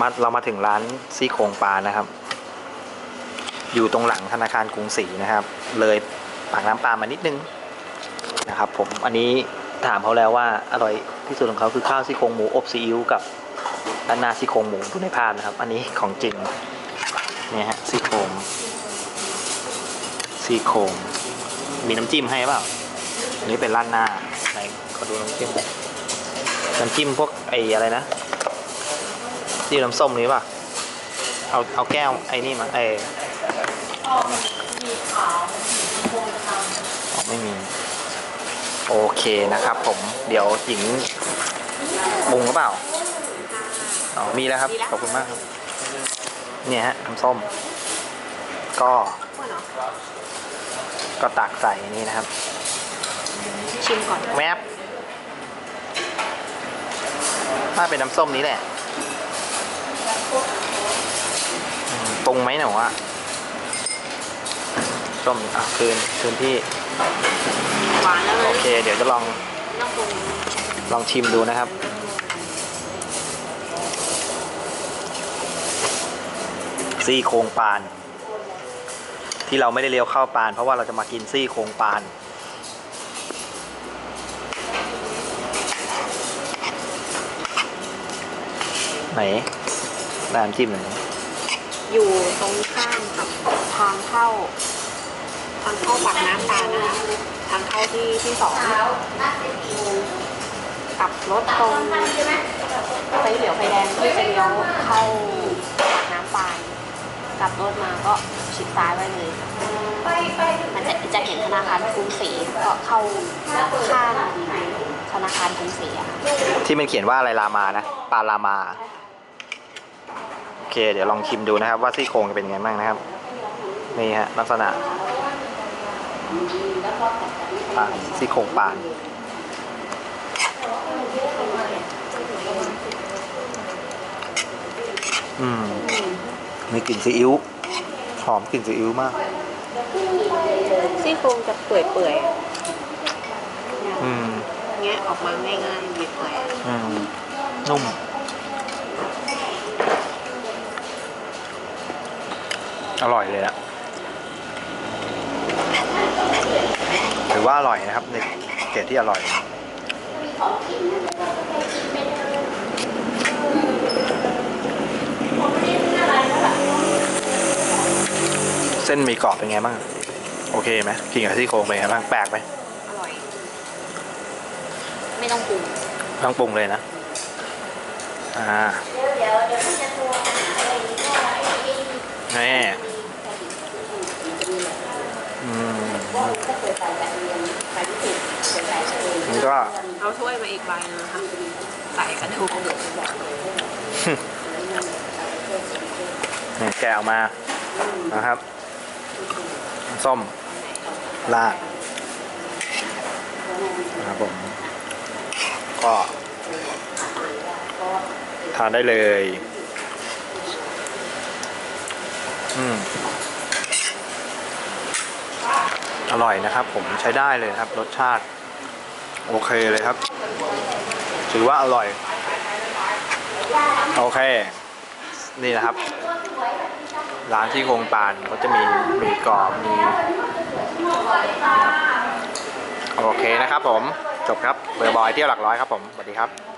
มาเรามาถึงร้านซี่โครงปลานะครับ อยู่ตรงหลังธนาคารกรุงศรีนะครับ เลยปากน้ำปลามานิดนึงนะครับผมอันนี้ถามเขาแล้วว่าอร่อยที่สุดของเขาคือข้าวซี่โครงหมูอบซีอิ๊วกับด้านหน้าซี่โครงหมูดูในภาพนะครับ อันนี้ของจริงเนี่ยฮะซี่โครงซี่โครงมีน้ำจิ้มให้เปล่าอันนี้เป็นร้านหน้าไหนขอดูน้ำจิ้มน้ำจิ้มพวกไอ้อะไรนะ ที่น้ำส้มนี้ป่ะ เอาเอาแก้วไอ้นี่มาไอ้อ๋อไม่มี โอเคนะครับผม เดี๋ยวหญิงปรุงหรือเปล่าอ๋อมีแล้วครับ ขอบคุณมากครับ เนี่ยฮะน้ำส้ม ก็ ก็ตักใส่นี่นะครับ ชิมก่อน แมปถ้าเป็นน้ำส้มนี้แหละอืม ปรุงไหมหนูอะส้มอะคืนคืนที่หวานแล้วเลโอยเค เดี๋ยวจะลองไม่ต้องปรุงลองชิมดูนะครับ ซี่โครงปาน ที่เราไม่ได้เลี้ยวเข้าปาน เพราะว่าเราจะมากินซี่โครงปาน ไหนร้านจิ้มไหนอยู่ อยู่ตรงข้ามกับทางเข้า ทางเข้าปากน้ำตาลนะคะทางเข้าที่ที่สองกลับรถตรงไฟเหลียวไฟแดงที่จะเลี้ยวเข้าปากน้ำปานกลับรถมาก็ชิดซ้ายไว้เลยมันจะจะเห็นธนาคารกรุงศรีก็เข้าข้างธนาคารกรุงศรีอะที่มันเขียนว่าอะไรรามานะปลารามา เค เดี๋ยวลองชิมดูนะครับว่าซี่โครงจะเป็นยังไงบ้างนะครับ นี่ฮะลักษณะปานซี่โครงปานอืมมีกลิ่นซีอิ๊วหอมกลิ่นซีอิ๊วมาก ซี่โครงจะเปื่อยเปื่อยอืมๆเงี้ยออกมาง่ายๆเปื่อยอืมนุ่ม อร่อยเลยอะถือว่าอร่อยนะครับในเกรดที่อร่อย เส้นหมีกรอบเป็นไงบ้าง โอเคไหมกินกับซี่โครงเป็นไงบ้าง แปลกไหมๆอร่อย ไม่ต้องปรุงไม่ต้องปรุงเลยนะ อ่า แน่อืมนี่ก็เอาถ้วยมาอีกใบนึงนะคะใส่กระดูกเนี่ยแกะออกมานะครับน้ำส้มลาดนะครับผม ก็ทานได้เลย อืม อร่อยนะครับ ผมใช้ได้เลยครับ รสชาติ โอเคเลยครับ ถือว่าอร่อย โอเค นี่นะครับ ร้านที่โคงปานก็จะมีหมีกรอบมีโอเคนะครับผม จบครับเบอร์บอยเที่ยวหลักร้อยครับผมสวัสดีครับ